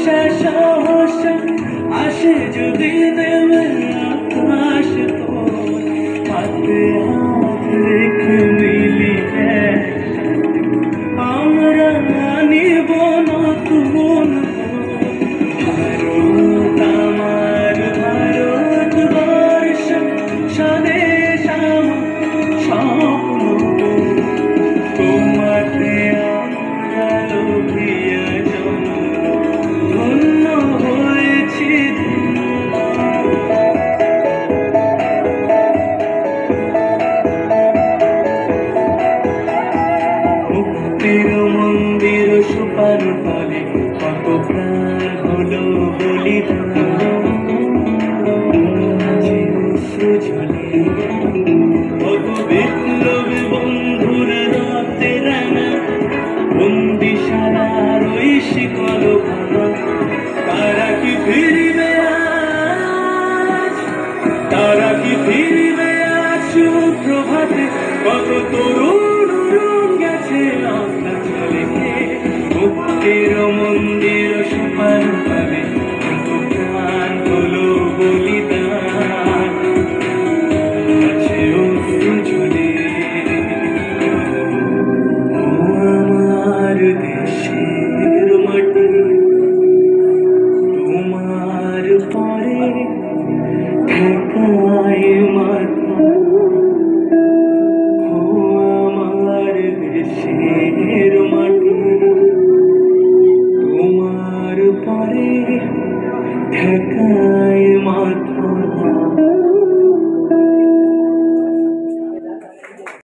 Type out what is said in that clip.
ভরসা সাহস আসে যদি দেবে আকাশ তো হাতে ফলে কত প্রাণ হলো বলিদান? কত বিপ্লবী বন্ধুর রক্তে রাঙা বন্দিশালার ওই শিকল তারা কি ফিরবে তারা কি ফিরবে আজ? সুপ্রভাতে কত তরুণ ঠেকায় মাথা